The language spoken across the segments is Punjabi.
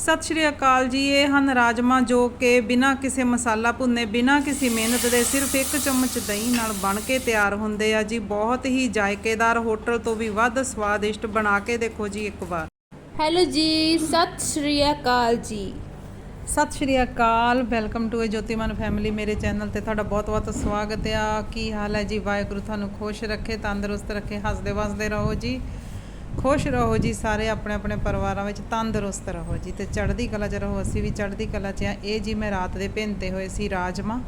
ਸਤਿ ਸ਼੍ਰੀ ਅਕਾਲ ਜੀ। ਇਹ ਹਨ ਰਾਜਮਾ ਜੋ ਕਿ ਬਿਨਾਂ ਕਿਸੇ ਮਸਾਲਾ ਭੁੰਨੇ ਬਿਨਾਂ ਕਿਸੇ ਮਿਹਨਤ ਦੇ ਸਿਰਫ ਇੱਕ ਚਮਚ ਦਹੀਂ ਨਾਲ ਬਣ ਕੇ ਤਿਆਰ ਹੁੰਦੇ ਆ ਜੀ। ਬਹੁਤ ਹੀ ਜਾਇਕੇਦਾਰ ਹੋਟਲ ਤੋਂ ਵੀ ਵੱਧ ਸਵਾਦਿਸ਼ਟ ਬਣਾ ਕੇ ਦੇਖੋ ਜੀ ਇੱਕ ਵਾਰ। ਹੈਲੋ ਜੀ ਸਤਿ Sri Akal ji. Sat Sri Akal. Welcome to a Jotiman family ਮੇਰੇ ਚੈਨਲ ਤੇ ਤੁਹਾਡਾ ਬਹੁਤ-ਬਹੁਤ ਸਵਾਗਤ ਆ। ਕੀ ਹਾਲ ਹੈ ਜੀ? ਵਾਹਿਗੁਰੂ ਤੁਹਾਨੂੰ ਖੁਸ਼ ਰੱਖੇ ਤੰਦਰੁਸਤ ਰੱਖੇ ਹੱਸਦੇ ਵਸਦੇ ਰਹੋ ਜੀ। ਖੁਸ਼ ਰਹੋ ਜੀ ਸਾਰੇ ਆਪਣੇ ਆਪਣੇ ਪਰਿਵਾਰਾਂ ਵਿੱਚ, ਤੰਦਰੁਸਤ ਰਹੋ ਜੀ ਤੇ ਚੜ੍ਹਦੀ ਕਲਾ 'ਚ ਰਹੋ, ਅਸੀਂ ਵੀ ਚੜ੍ਹਦੀ ਕਲਾ 'ਚ ਆ ਇਹ ਜੀ ਮੈਂ ਰਾਤ ਦੇ ਭਿੰਤੇ ਹੋਏ ਸੀ ਰਾਜਮਾ।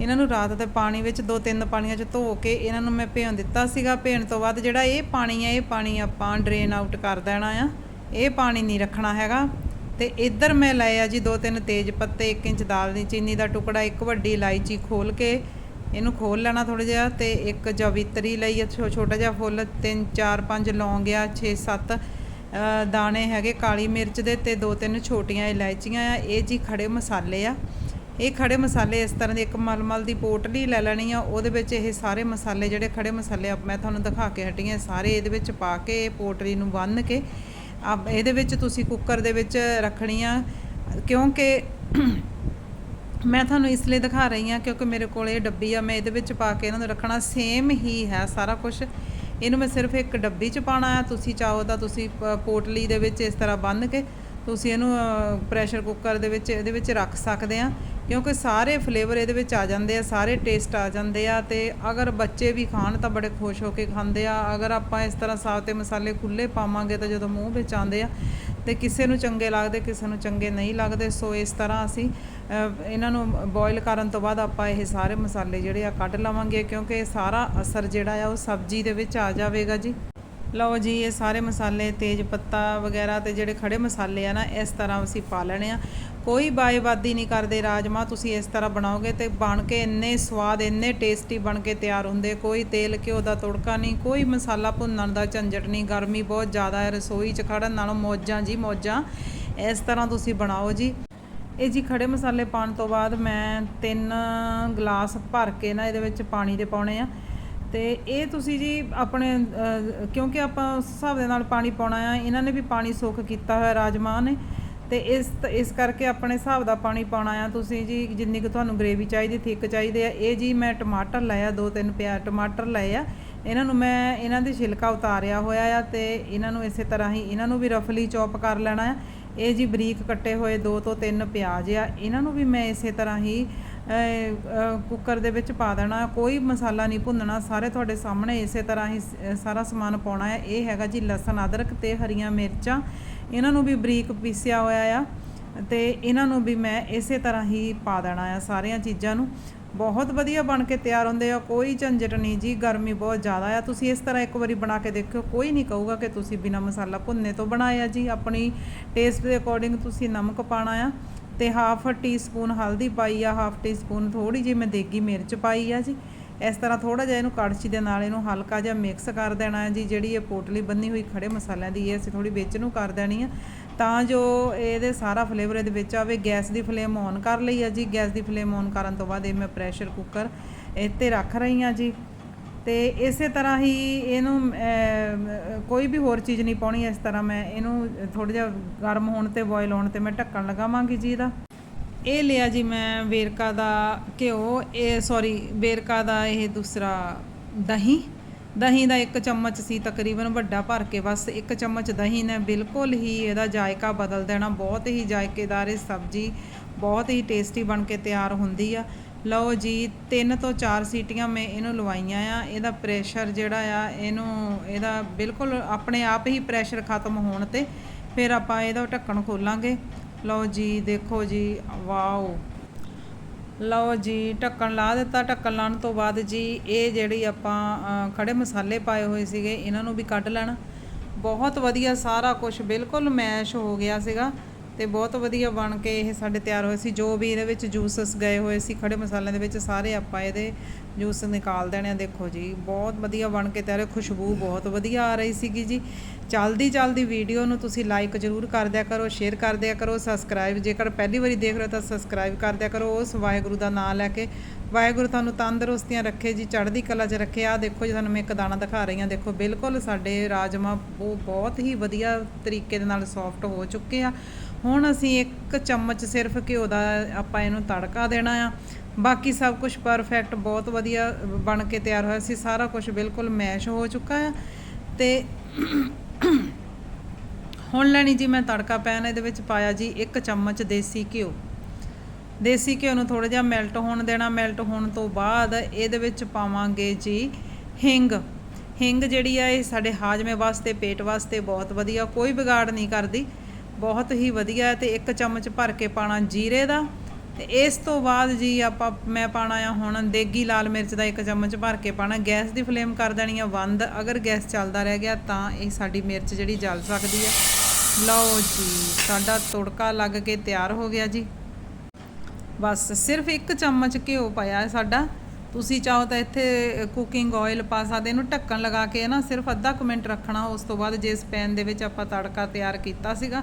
ਇਹਨਾਂ ਨੂੰ ਰਾਤ ਦੇ ਪਾਣੀ ਵਿੱਚ ਦੋ ਤਿੰਨ ਪਾਣੀਆਂ 'ਚ ਧੋ ਕੇ ਇਹਨਾਂ ਨੂੰ ਮੈਂ ਭਿਉਂ ਦਿੱਤਾ ਸੀਗਾ। ਭਿਉਣ ਤੋਂ ਬਾਅਦ ਜਿਹੜਾ ਇਹ ਪਾਣੀ ਆ, ਇਹ ਪਾਣੀ ਆਪਾਂ ਡਰੇਨ ਆਊਟ ਕਰ ਦੇਣਾ ਆ। ਇਹ ਪਾਣੀ ਨਹੀਂ ਰੱਖਣਾ ਹੈਗਾ। ਤੇ ਇੱਧਰ ਮੈਂ ਲਏ ਆ ਜੀ ਦੋ ਤਿੰਨ ਤੇਜ ਪੱਤੇ 1 ਇੰਚ ਦਾਲਚੀਨੀ ਚੀਨੀ ਦਾ ਟੁਕੜਾ, ਇੱਕ ਵੱਡੀ ਇਲਾਇਚੀ ਖੋਲ ਕੇ ਇਹਨੂੰ ਖੋਲ ਲੈਣਾ ਥੋੜਾ ਜਿਹਾ ਤੇ ਇੱਕ ਜਵਿਤਰੀ ਲਈ ਆ ਛੋ- ਛੋਟਾ ਜਿਹਾ ਫੁੱਲ, ਤਿੰਨ, ਚਾਰ, ਪੰਜ ਲੌਂਗ ਆ 6 7 ਦਾਣੇ ਹੈਗੇ, ਕਾਲੀ ਮਿਰਚ ਦੇ ਤੇ ਦੋ, ਤਿੰਨ ਛੋਟੀਆਂ ਇਲਾਇਚੀਆਂ ਆ। ਇਹ ਜੀ ਖੜੇ ਮਸਾਲੇ ਆ। ਇਹ ਖੜੇ ਮਸਾਲੇ ਇਸ ਤਰ੍ਹਾਂ ਦੀ ਇੱਕ ਮਲਮਲ ਦੀ ਪੋਟਲੀ ਲੈ ਲੈਣੀ ਆ। ਉਹਦੇ ਵਿੱਚ ਇਹ ਸਾਰੇ ਮਸਾਲੇ ਜਿਹੜੇ ਖੜੇ ਮਸਾਲੇ ਆ, ਮੈਂ ਤੁਹਾਨੂੰ ਦਿਖਾ ਕੇ ਹਟੀ ਆ। ਸਾਰੇ ਇਹਦੇ ਵਿੱਚ ਪਾ ਕੇ ਇਹ ਪੋਟਲੀ ਨੂੰ ਬੰਨ੍ਹ ਕੇ। ਆ ਇਹਦੇ ਵਿੱਚ ਤੁਸੀਂ ਕੁੱਕਰ ਦੇ ਵਿੱਚ ਰੱਖਣੀ ਆ, ਕਿਉਂਕਿ ਮੈਂ ਤੁਹਾਨੂੰ ਇਸ ਲਈ ਦਿਖਾ ਰਹੀ ਹਾਂ ਕਿਉਂਕਿ ਮੇਰੇ ਕੋਲ ਇਹ ਡੱਬੀ ਆ, ਮੈਂ ਇਹਦੇ ਵਿੱਚ ਪਾ ਕੇ ਇਹਨਾਂ ਨੂੰ ਰੱਖਣਾ ਸੇਮ ਹੀ ਹੈ ਸਾਰਾ ਕੁਝ ਇਹਨੂੰ ਮੈਂ ਸਿਰਫ ਇੱਕ ਡੱਬੀ 'ਚ ਪਾਣਾ ਆ, ਤੁਸੀਂ ਚਾਹੋ ਤਾਂ ਤੁਸੀਂ ਪ- ਪੋਟਲੀ ਦੇ ਵਿੱਚ ਇਸ ਤਰ੍ਹਾਂ ਬੰਨ੍ਹ ਕੇ ਤੁਸੀਂ ਇਹਨੂੰ ਪ੍ਰੈਸ਼ਰ ਕੁੱਕਰ ਦੇ ਵਿੱਚ, ਇਹਦੇ ਵਿੱਚ ਰੱਖ ਸਕਦੇ ਆ ਕਿਉਂਕਿ ਸਾਰੇ ਫਲੇਵਰ ਇਹਦੇ ਵਿੱਚ ਆ ਜਾਂਦੇ ਆ, ਸਾਰੇ ਟੇਸਟ ਆ ਜਾਂਦੇ ਆ ਤੇ ਅਗਰ ਬੱਚੇ ਵੀ ਖਾਣ ਤਾਂ ਬੜੇ ਖੁਸ਼ ਹੋ ਕੇ ਖਾਂਦੇ ਆ। ਅਗਰ ਆਪਾਂ ਇਸ ਤਰ੍ਹਾਂ ਸਾਬਤੇ ਮਸਾਲੇ ਖੁੱਲੇ ਪਾਵਾਂਗੇ ਤਾਂ ਜਦੋਂ ਮੂੰਹ ਵਿੱਚ ਆਉਂਦੇ ਆ ਤੇ ਕਿਸੇ ਨੂੰ ਚੰਗੇ ਲੱਗਦੇ, ਕਿਸੇ ਨੂੰ ਚੰਗੇ ਨਹੀਂ ਲੱਗਦੇ। ਸੋ ਇਸ ਤਰ੍ਹਾਂ ਅਸੀਂ ਇਹਨਾਂ ਨੂੰ ਬੋਇਲ ਕਰਨ ਤੋਂ ਬਾਅਦ ਆਪਾਂ ਇਹ ਸਾਰੇ ਮਸਾਲੇ ਜਿਹੜੇ ਆ ਕੱਢ ਲਵਾਂਗੇ, ਕਿਉਂਕਿ ਇਹ ਸਾਰਾ ਅਸਰ ਜਿਹੜਾ ਆ ਉਹ ਸਬਜ਼ੀ ਦੇ ਵਿੱਚ ਆ ਜਾਵੇਗਾ ਜੀ। ਲਓ ਜੀ, ਇਹ ਸਾਰੇ ਮਸਾਲੇ, ਤੇਜ ਪੱਤਾ ਵਗੈਰਾ ਤੇ ਜਿਹੜੇ ਖੜੇ ਮਸਾਲੇ ਆ ਨਾ, ਇਸ ਤਰ੍ਹਾਂ ਅਸੀਂ ਪਾ ਲੈਣੇ ਆ। ਕੋਈ ਬਾਏਬਾਦੀ ਨਹੀਂ ਕਰਦੇ ਰਾਜਮਾ, ਤੁਸੀਂ ਇਸ ਤਰ੍ਹਾਂ ਬਣਾਓਗੇ ਤੇ ਬਣ ਕੇ ਇੰਨੇ ਸਵਾਦ, ਇੰਨੇ ਟੇਸਟੀ ਬਣ ਕੇ ਤਿਆਰ ਹੁੰਦੇ। ਕੋਈ ਤੇਲ ਘਿਓ ਦਾ ਤੜਕਾ ਨਹੀਂ, ਕੋਈ ਮਸਾਲਾ ਭੁੰਨਣ ਦਾ ਝੰਜਟ ਨਹੀਂ। ਗਰਮੀ ਬਹੁਤ ਜ਼ਿਆਦਾ ਹੈ, ਰਸੋਈ 'ਚ ਖੜਨ ਨਾਲੋਂ ਮੌਜਾਂ ਜੀ ਮੌਜਾਂ। ਇਸ ਤਰ੍ਹਾਂ ਤੁਸੀਂ ਬਣਾਓ ਜੀ। ਇਹ ਜੀ ਖੜੇ ਮਸਾਲੇ ਪਾਉਣ ਤੋਂ ਬਾਅਦ ਮੈਂ ਤਿੰਨ ਗਲਾਸ ਭਰ ਕੇ ਨਾ ਇਹਦੇ ਵਿੱਚ ਪਾਣੀ ਦੇ ਪਾਉਣੇ ਆ। ਤੇ ਇਹ ਤੁਸੀਂ ਜੀ ਆਪਣੇ ਅਹ, ਕਿਉਂਕਿ ਆਪਾਂ ਉਸ ਹਿਸਾਬ ਦੇ ਨਾਲ ਪਾਣੀ ਪਾਉਣਾ ਆ ਇਹਨਾਂ ਨੇ ਵੀ ਪਾਣੀ ਸੋਖ ਕੀਤਾ ਹੋਇਆ ਰਾਜਮਾਂਹ ਨੇ ਤੇ ਇਸ ਇਸ ਕਰਕੇ ਆਪਣੇ ਹਿਸਾਬ ਦਾ ਪਾਣੀ ਪਾਉਣਾ ਆ। ਤੁਸੀਂ ਜੀ ਜਿੰਨੀ ਕੁ ਤੁਹਾਨੂੰ ਗ੍ਰੇਵੀ ਚਾਹੀਦੀ ਥਿੱਕ ਚਾਹੀਦੇ ਆ। ਇਹ ਜੀ ਮੈਂ ਟਮਾਟਰ ਲਏ ਆ ਦੋ ਤਿੰਨ ਪਿਆ ਟਮਾਟਰ ਲਏ ਆ। ਇਹਨਾਂ ਨੂੰ ਮੈਂ ਇਹਨਾਂ ਦੀ ਛਿਲਕਾ ਉਤਾਰਿਆ ਹੋਇਆ ਆ ਤੇ ਇਹਨਾਂ ਨੂੰ ਇਸੇ ਤਰ੍ਹਾਂ ਹੀ ਇਹਨਾਂ ਨੂੰ ਵੀ ਰਫਲੀ ਚੌਪ ਕਰ ਲੈਣਾ ਆ। ਇਹ ਜੀ ਬਰੀਕ ਕੱਟੇ ਹੋਏ ਦੋ ਤੋਂ ਤਿੰਨ ਪਿਆਜ਼ ਆ। ਇਹਨਾਂ ਨੂੰ ਵੀ ਮੈਂ ਇਸੇ ਤਰ੍ਹਾਂ ਹੀ ਕੁੱਕਰ ਦੇ ਵਿੱਚ ਪਾ ਦੇਣਾ, ਕੋਈ ਮਸਾਲਾ ਨਹੀਂ ਭੁੰਨਣਾ, ਸਾਰੇ ਤੁਹਾਡੇ ਸਾਹਮਣੇ ਇਸੇ ਤਰ੍ਹਾਂ ਹੀ ਸਾਰਾ ਸਮਾਨ ਪਾਉਣਾ ਹੈ। ਇਹ ਹੈਗਾ ਜੀ ਲਸਣ, ਅਦਰਕ ਤੇ ਹਰੀਆਂ ਮਿਰਚਾਂ। ਇਹਨਾਂ ਨੂੰ ਵੀ ਬਰੀਕ ਪੀਸਿਆ ਹੋਇਆ ਆ ਤੇ ਇਹਨਾਂ ਨੂੰ ਵੀ ਮੈਂ ਇਸੇ ਤਰ੍ਹਾਂ ਹੀ ਪਾ ਦੇਣਾ ਆ ਸਾਰੀਆਂ ਚੀਜ਼ਾਂ ਨੂੰ। ਬਹੁਤ ਵਧੀਆ ਬਣ ਕੇ ਤਿਆਰ ਹੁੰਦੇ ਆ, ਕੋਈ ਝੰਜਟ ਨਹੀਂ ਜੀ, ਗਰਮੀ ਬਹੁਤ ਜ਼ਿਆਦਾ ਆ। ਤੁਸੀਂ ਇਸ ਤਰ੍ਹਾਂ ਇੱਕ ਵਾਰੀ ਬਣਾ ਕੇ ਦੇਖਿਓ, ਕੋਈ ਨਹੀਂ ਕਹੂਗਾ ਕਿ ਤੁਸੀਂ ਬਿਨਾ ਮਸਾਲਾ ਭੁੰਨੇ ਤੋਂ ਬਣਾਇਆ ਜੀ। ਆਪਣੀ ਟੇਸਟ ਦੇ ਅਕੋਰਡਿੰਗ ਤੁਸੀਂ ਨਮਕ ਪਾਣਾ ਆ। ਤੇ ਹਾਫ ਟੀ ਸਪੂਨ ਹਲਦੀ ਪਾਈ ਆ ਹਾਫ ਟੀ ਸਪੂਨ ਥੋੜੀ ਜਿਹੀ ਮੈਂ ਦੇਗੀ ਮਿਰਚ ਪਾਈ ਆ ਜੀ। ਇਸ ਤਰ੍ਹਾਂ ਥੋੜਾ ਜਿਹਾ ਇਹਨੂੰ ਕੜਛੀ ਦੇ ਨਾਲ ਇਹਨੂੰ ਹਲਕਾ ਜਿਹਾ ਮਿਕਸ ਕਰ ਦੇਣਾ ਹੈ ਜੀ, ਜਿਹੜੀ ਇਹ ਪੋਟਲੀ ਬੰਨੀ ਹੋਈ ਖੜੇ ਮਸਾਲਿਆਂ ਦੀ, ਇਹ ਅਸੀਂ ਥੋੜੀ ਵਿੱਚ ਨੂੰ ਕਰ ਦੇਣੀ ਆ। ਤਾਂ ਜੋ ਇਹਦੇ ਸਾਰਾ ਫਲੇਵਰ ਇਹਦੇ ਵਿੱਚ ਆਵੇ, ਗੈਸ ਦੀ ਫਲੇਮ ਔਨ ਕਰ ਲਈ ਆ ਜੀ। ਗੈਸ ਦੀ ਫਲੇਮ ਔਨ ਕਰਨ ਤੋਂ ਬਾਅਦ ਇਹ ਮੈਂ ਪ੍ਰੈਸ਼ਰ ਕੁੱਕਰ ਇੱਥੇ ਰੱਖ ਰਹੀ ਆ ਜੀ। ਤੇ ਇਸੇ ਤਰ੍ਹਾਂ ਹੀ ਇਹਨੂੰ ਕੋਈ ਵੀ ਹੋਰ ਚੀਜ਼ ਨਹੀਂ ਪਾਉਣੀ, ਇਸ ਤਰ੍ਹਾਂ ਮੈਂ ਇਹਨੂੰ ਥੋੜਾ ਜਿਹਾ ਗਰਮ ਹੋਣ ਤੇ ਬੋਇਲ ਹੋਣ ਤੇ ਮੈਂ ਢੱਕਣ ਲਗਾਵਾਂਗੀ ਜੀ ਇਹਦਾ। ਇਹ ਲਿਆ ਜੀ ਮੈਂ ਵੇਰਕਾ ਦਾ ਘਿਓ, ਇਹ ਸੌਰੀ ਵੇਰਕਾ ਦਾ ਇਹ ਦੂਸਰਾ ਦਹੀਂ। ਦਹੀਂ ਦਾ ਇੱਕ ਚਮਚ ਸੀ ਤਕਰੀਬਨ ਵੱਡਾ ਭਰ ਕੇ, ਬਸ ਇੱਕ ਚਮਚ ਦਹੀਂ ਨੇ ਬਿਲਕੁਲ ਹੀ ਇਹਦਾ ਜਾਇਕਾ ਬਦਲ ਦੇਣਾ। ਬਹੁਤ ਹੀ ਜਾਇਕੇਦਾਰ ਇਹ ਸਬਜ਼ੀ, ਬਹੁਤ ਹੀ ਟੇਸਟੀ ਬਣ ਕੇ ਤਿਆਰ ਹੁੰਦੀ ਆ। ਲਓ ਜੀ ਤਿੰਨ ਤੋਂ ਚਾਰ ਸੀਟੀਆਂ ਮੈਂ ਇਹਨੂੰ ਲਵਾਈਆਂ ਆ। ਇਹਦਾ ਪ੍ਰੈਸ਼ਰ ਜਿਹੜਾ ਆ ਇਹਨੂੰ ਇਹਦਾ ਬਿਲਕੁਲ ਆਪਣੇ ਆਪ ਹੀ ਪ੍ਰੈਸ਼ਰ ਖਤਮ ਹੋਣ ਤੇ ਫਿਰ ਆਪਾਂ ਇਹਦਾ ਢੱਕਣ ਖੋਲਾਂਗੇ। ਲਓ ਜੀ ਦੇਖੋ ਜੀ ਵਾਓ। ਲਓ ਜੀ ਢੱਕਣ ਲਾ ਦਿੱਤਾ। ਢੱਕਣ ਲਾਉਣ ਤੋਂ ਬਾਅਦ ਜੀ ਇਹ ਜਿਹੜੀ ਆਪਾਂ ਅ, ਖੜੇ ਮਸਾਲੇ ਪਾਏ ਹੋਏ ਸੀਗੇ ਇਹਨਾਂ ਨੂੰ ਵੀ ਕੱਢ ਲੈਣਾ। ਬਹੁਤ ਵਧੀਆ ਸਾਰਾ ਕੁਝ ਬਿਲਕੁਲ ਮੈਸ਼ ਹੋ ਗਿਆ ਸੀਗਾ। ਤੇ ਬਹੁਤ ਵਧੀਆ ਬਣ ਕੇ ਇਹ ਸਾਡੇ ਤਿਆਰ ਹੋਏ ਸੀ। ਜੋ ਵੀ ਇਹਦੇ ਵਿੱਚ ਜੂਸਸ ਗਏ ਹੋਏ ਸੀ, ਖੜੇ ਮਸਾਲਿਆਂ ਦੇ ਵਿੱਚ ਸਾਰੇ ਆਪਾਂ ਇਹਦੇ ਜੂਸ ਨਿਕਾਲ ਦੇਣੇ ਆ। ਦੇਖੋ ਜੀ, ਬਹੁਤ ਵਧੀਆ ਬਣ ਕੇ ਤਿਆਰ ਹੋਏ, ਖੁਸ਼ਬੂ ਬਹੁਤ ਵਧੀਆ ਆ ਰਹੀ ਸੀਗੀ ਜੀ। ਚਲਦੀ ਚਲਦੀ ਵੀਡੀਓ ਨੂੰ ਤੁਸੀਂ ਲਾਈਕ ਜ਼ਰੂਰ ਕਰ ਦਿਆ ਕਰੋ ਸ਼ੇਅਰ ਕਰ ਦਿਆ ਕਰੋ ਸਬਸਕ੍ਰਾਈਬ ਜੇਕਰ ਪਹਿਲੀ ਵਾਰੀ ਦੇਖ ਰਹੇ ਹੋ ਤਾਂ ਸਬਸਕ੍ਰਾਈਬ ਕਰ ਦਿਆ ਕਰੋ। ਉਸ ਵਾਹਿਗੁਰੂ ਦਾ ਨਾਮ ਲੈ ਕੇ ਵਾਹਿਗੁਰੂ ਤੁਹਾਨੂੰ ਤੰਦਰੁਸਤੀਆਂ ਰੱਖੇ ਜੀ, ਚੜ੍ਹਦੀ ਕਲਾ 'ਚ ਰੱਖੇ। ਆ ਦੇਖੋ ਜੀ ਤੁਹਾਨੂੰ ਮੈਂ ਇੱਕ ਦਾਣਾ ਦਿਖਾ ਰਹੀ ਹਾਂ। ਦੇਖੋ, ਬਿਲਕੁਲ ਸਾਡੇ ਰਾਜਮਾ ਉਹ ਬਹੁਤ ਹੀ ਵਧੀਆ ਤਰੀਕੇ ਦੇ ਨਾਲ ਸੌਫਟ ਹੋ ਚੁੱਕੇ ਆ। ਹੁਣ ਅਸੀਂ ਇੱਕ ਚਮਚ ਸਿਰਫ ਘਿਓ ਦਾ ਆਪਾਂ ਇਹਨੂੰ ਤੜਕਾ ਦੇਣਾ ਆ। ਬਾਕੀ ਸਭ ਕੁਝ ਪਰਫੈਕਟ ਬਹੁਤ ਵਧੀਆ ਬਣ ਕੇ ਤਿਆਰ ਹੋਇਆ ਸੀ। ਸਾਰਾ ਕੁਝ ਬਿਲਕੁਲ ਮੈਸ਼ ਹੋ ਚੁੱਕਾ ਆ। ਤੇ ਹੁਣ ਲੈਣੀ ਜੀ, ਮੈਂ ਤੜਕਾ ਪੈਨ ਇਹਦੇ ਵਿੱਚ ਪਾਇਆ ਜੀ ਇੱਕ ਚਮਚ ਦੇਸੀ ਘਿਓ। ਦੇਸੀ ਘਿਓ ਨੂੰ ਥੋੜਾ ਜਿਹਾ ਮੈਲਟ ਹੋਣ ਦੇਣਾ ਮੈਲਟ ਹੋਣ ਤੋਂ ਬਾਅਦ ਇਹਦੇ ਵਿੱਚ ਪਾਵਾਂਗੇ ਜੀ ਹਿੰਗ। ਹਿੰਗ ਜਿਹੜੀ ਆ, ਇਹ ਸਾਡੇ ਹਾਜਮੇ ਵਾਸਤੇ, ਪੇਟ ਵਾਸਤੇ ਬਹੁਤ ਵਧੀਆ, ਕੋਈ ਵਿਗਾੜ ਨਹੀਂ ਕਰਦੀ। ਬਹੁਤ ਹੀ ਵਧੀਆ ਹੈ ਤੇ ਇੱਕ ਚਮਚ ਭਰ ਕੇ ਪਾਣਾ ਜੀਰੇ ਦਾ। ਤੇ ਇਸ ਤੋਂ ਬਾਅਦ ਜੀ ਆਪਾਂ, ਮੈਂ ਪਾਣਾ ਆ ਹੁਣ ਦੇਗੀ ਲਾਲ ਮਿਰਚ ਦਾ ਇੱਕ ਚਮਚ ਭਰ ਕੇ ਪਾਣਾ। ਗੈਸ ਦੀ ਫਲੇਮ ਕਰ ਦੇਣੀ ਆ ਬੰਦ। ਅਗਰ ਗੈਸ ਚੱਲਦਾ ਰਹਿ ਗਿਆ ਤਾਂ ਇਹ ਸਾਡੀ ਮਿਰਚ ਜਿਹੜੀ ਜਲ ਸਕਦੀ ਹੈ ਲਓ ਜੀ, ਸਾਡਾ ਤੜਕਾ ਲੱਗ ਕੇ ਤਿਆਰ ਹੋ ਗਿਆ ਜੀ। ਬਸ ਸਿਰਫ ਇੱਕ ਚਮਚ ਘਿਓ ਪਾਇਆ ਸਾਡਾ। ਤੁਸੀਂ ਚਾਹੋ ਤਾਂ ਇੱਥੇ ਕੁਕਿੰਗ ਆਇਲ ਪਾ ਸਕਦੇ, ਇਹਨੂੰ ਢੱਕਣ ਲਗਾ ਕੇ ਨਾ ਸਿਰਫ ਅੱਧਾ ਕੁ ਮਿੰਟ ਰੱਖਣਾ। ਉਸ ਤੋਂ ਬਾਅਦ ਜਿਸ ਪੈਨ ਦੇ ਵਿੱਚ ਆਪਾਂ ਤੜਕਾ ਤਿਆਰ ਕੀਤਾ ਸੀਗਾ,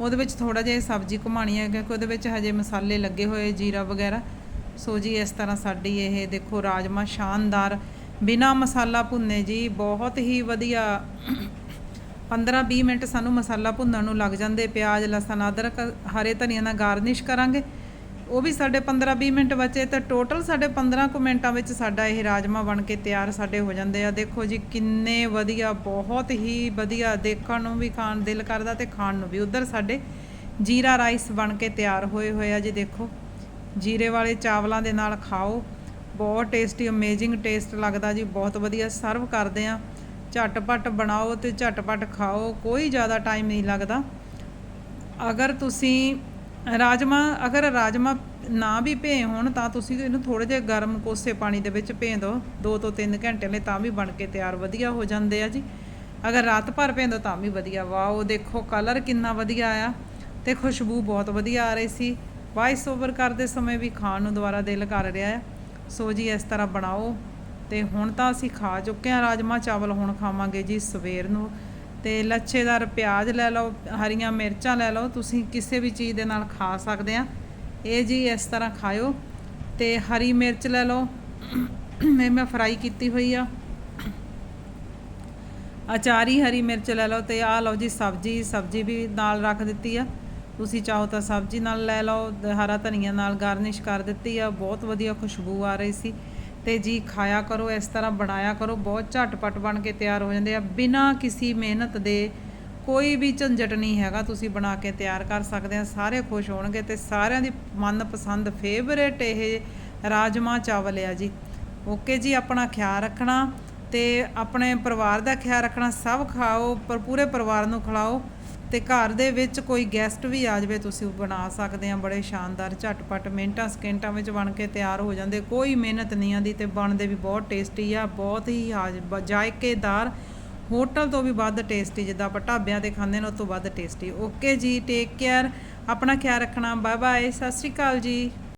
ਉਹਦੇ ਵਿੱਚ ਥੋੜਾ ਜਿਹਾ ਸਬਜ਼ੀ ਘੁਮਾਣੀ ਹੈ, ਕਿਉਂਕਿ ਉਹਦੇ ਵਿੱਚ ਹਜੇ ਮਸਾਲੇ ਲੱਗੇ ਹੋਏ, ਜੀਰਾ ਵਗੈਰਾ। ਸੋ ਜੀ, ਇਸ ਤਰ੍ਹਾਂ ਸਾਡੀ ਇਹ ਦੇਖੋ ਰਾਜਮਾ ਸ਼ਾਨਦਾਰ। ਬਿਨਾ ਮਸਾਲਾ ਭੁੰਨੇ ਜੀ, ਬਹੁਤ ਹੀ ਵਧੀਆ। 15-20 ਮਿੰਟ ਸਾਨੂੰ ਮਸਾਲਾ ਭੁੰਨਣ ਨੂੰ ਲੱਗ ਜਾਂਦੇ। ਪਿਆਜ਼, ਲਸਣ, ਅਦਰਕ, ਹਰੇ ਧਨੀਆ ਨਾਲ ਗਾਰਨਿਸ਼ ਕਰਾਂਗੇ। ਉਹ ਵੀ ਸਾਡੇ 15-20 ਮਿੰਟ ਬਚੇ ਤਾਂ ਟੋਟਲ ਸਾਡੇ 15 ਕੁ ਮਿੰਟਾਂ ਵਿੱਚ ਸਾਡਾ ਇਹ ਰਾਜਮਾ ਬਣ ਕੇ ਤਿਆਰ ਸਾਡੇ ਹੋ ਜਾਂਦੇ ਆ। ਦੇਖੋ ਜੀ, ਕਿੰਨੇ ਵਧੀਆ, ਬਹੁਤ ਹੀ ਵਧੀਆ ਦੇਖਣ ਨੂੰ ਵੀ ਖਾਣ, ਦਿਲ ਕਰਦਾ ਤੇ ਖਾਣ ਨੂੰ ਵੀ। ਉਧਰ ਸਾਡੇ ਜੀਰਾ ਰਾਈਸ ਬਣ ਕੇ ਤਿਆਰ ਹੋਏ ਹੋਏ ਆ ਜੀ, ਦੇਖੋ। ਜੀਰੇ ਵਾਲੇ ਚਾਵਲਾਂ ਦੇ ਨਾਲ ਖਾਓ। ਬਹੁਤ ਟੇਸਟੀ ਅਮੇਜ਼ਿੰਗ ਟੇਸਟ ਲੱਗਦਾ ਜੀ, ਬਹੁਤ ਵਧੀਆ। ਸਰਵ ਕਰਦੇ ਆ। ਝਟਪਟ ਬਣਾਓ ਤੇ ਝਟਪਟ ਖਾਓ, ਕੋਈ ਜ਼ਿਆਦਾ ਟਾਈਮ ਨਹੀਂ ਲੱਗਦਾ। ਅਗਰ ਤੁਸੀਂ ਰਾਜਮਾ, ਅਗਰ ਰਾਜਮਾ ਨਾ ਵੀ ਭੇ ਹੋਣ ਤਾਂ ਤੁਸੀਂ ਇਹਨੂੰ ਥੋੜੇ ਜਿਹਾ ਗਰਮ ਕੋਸੇ ਪਾਣੀ ਦੇ ਵਿੱਚ ਭੇ ਦਿਓ 2 ਤੋਂ 3 ਘੰਟੇ ਲਈ ਤਾਂ ਵੀ ਬਣ ਕੇ ਤਿਆਰ ਵਧੀਆ ਹੋ ਜਾਂਦੇ ਆ ਜੀ। ਅਗਰ ਰਾਤ ਭਰ ਭੇ ਦਿਓ ਤਾਂ ਵੀ ਵਧੀਆ। ਵਾਓ, ਦੇਖੋ ਕਲਰ ਕਿੰਨਾ ਵਧੀਆ ਆ ਤੇ ਖੁਸ਼ਬੂ ਬਹੁਤ ਵਧੀਆ ਆ ਰਹੀ ਸੀ। ਵਾਇਸ ਓਵਰ ਕਰਦੇ ਸਮੇਂ ਵੀ ਖਾਣ ਨੂੰ ਦੁਬਾਰਾ ਦਿਲ ਕਰ ਰਿਹਾ ਆ। ਸੋ ਜੀ, ਇਸ ਤਰ੍ਹਾਂ ਬਣਾਓ ਤੇ ਹੁਣ ਤਾਂ ਅਸੀਂ ਖਾ ਚੁੱਕੇ ਹਾਂ ਰਾਜਮਾ, ਚਾਵਲ ਹੁਣ ਖਾਵਾਂਗੇ ਜੀ ਸਵੇਰ ਨੂੰ। ਤੇ ਲੱਛੇਦਾਰ ਪਿਆਜ਼ ਲੈ ਲਓ, ਹਰੀਆਂ ਮਿਰਚਾਂ ਲੈ ਲਓ, ਤੁਸੀਂ ਕਿਸੇ ਵੀ ਚੀਜ਼ ਦੇ ਨਾਲ ਖਾ ਸਕਦੇ ਆ। ਇਹ ਜੀ ਇਸ ਤਰ੍ਹਾਂ ਖਾਇਓ ਤੇ ਹਰੀ ਮਿਰਚ ਲੈ ਲਓ। ਇਹ ਮੈਂ ਫਰਾਈ ਕੀਤੀ ਹੋਈ ਆ। ਅਚਾਰੀ ਹਰੀ ਮਿਰਚ ਲੈ ਲਓ ਤੇ ਆਹ ਲਓ ਜੀ ਸਬਜ਼ੀ ਸਬਜ਼ੀ ਵੀ ਨਾਲ ਰੱਖ ਦਿੱਤੀ ਆ। ਤੁਸੀਂ ਚਾਹੋ ਤਾਂ ਸਬਜ਼ੀ ਨਾਲ ਲੈ ਲਓ, ਹਰਾ ਧਨੀਆ ਨਾਲ ਗਾਰਨਿਸ਼ ਕਰ ਦਿੱਤੀ ਆ। ਬਹੁਤ ਵਧੀਆ ਖੁਸ਼ਬੂ ਆ ਰਹੀ ਸੀ। ਤੇ ਜੀ ਖਾਇਆ ਕਰੋ, ਇਸ ਤਰ੍ਹਾਂ ਬਣਾਇਆ ਕਰੋ, ਬਹੁਤ ਝਟਪਟ ਬਣ ਕੇ ਤਿਆਰ ਹੋ ਜਾਂਦੇ ਆ। ਬਿਨਾਂ ਕਿਸੇ ਮਿਹਨਤ ਦੇ ਕੋਈ ਵੀ ਝੰਜਟ ਨਹੀਂ ਹੈਗਾ, ਤੁਸੀਂ ਬਣਾ ਕੇ ਤਿਆਰ ਕਰ ਸਕਦੇ ਆ, ਸਾਰੇ ਖੁਸ਼ ਹੋਣਗੇ ਤੇ ਸਾਰਿਆਂ ਦੀ ਮਨਪਸੰਦ ਫੇਵਰੇਟ ਇਹ ਰਾਜਮਾ ਚਾਵਲ ਆ ਜੀ। ਓਕੇ ਜੀ, ਆਪਣਾ ਖਿਆਲ ਰੱਖਣਾ ਤੇ ਆਪਣੇ ਪਰਿਵਾਰ ਦਾ ਖਿਆਲ ਰੱਖਣਾ, ਸਭ ਖਾਓ, ਪਰ ਪੂਰੇ ਪਰਿਵਾਰ ਨੂੰ ਖਿਲਾਓ। ਤੇ ਘਰ ਦੇ ਵਿੱਚ ਕੋਈ ਗੈਸਟ ਵੀ ਆ ਜਾਵੇ, ਤੁਸੀਂ ਬਣਾ ਸਕਦੇ ਆ। ਬੜੇ ਸ਼ਾਨਦਾਰ, ਝਟਪਟ ਮਿੰਟਾਂ, ਸਕਿੰਟਾਂ ਵਿੱਚ ਬਣ ਕੇ ਤਿਆਰ ਹੋ ਜਾਂਦੇ। ਕੋਈ ਮਿਹਨਤ ਨਹੀਂ ਆਂਦੀ ਤੇ ਬਣਦੇ ਵੀ ਬਹੁਤ ਟੇਸਟੀ ਆ, ਬਹੁਤ ਹੀ ਹਾਜ- ਜਾਇਕੇਦਾਰ ਹੋਟਲ ਤੋਂ ਵੀ ਵੱਧ ਟੇਸਟੀ ਜਿੱਦਾਂ ਆਪਾਂ ਢਾਬਿਆਂ ਤੇ ਖਾਂਦੇ ਨੇ, ਉਸ ਤੋਂ ਵੱਧ ਟੇਸਟੀ ਓਕੇ ਜੀ ਟੇਕ ਕੇਅਰ ਆਪਣਾ ਖਿਆਲ ਰੱਖਣਾ। ਬਾਏ ਬਾਏ ਸਤਿ ਸ਼੍ਰੀ ਅਕਾਲ ਜੀ।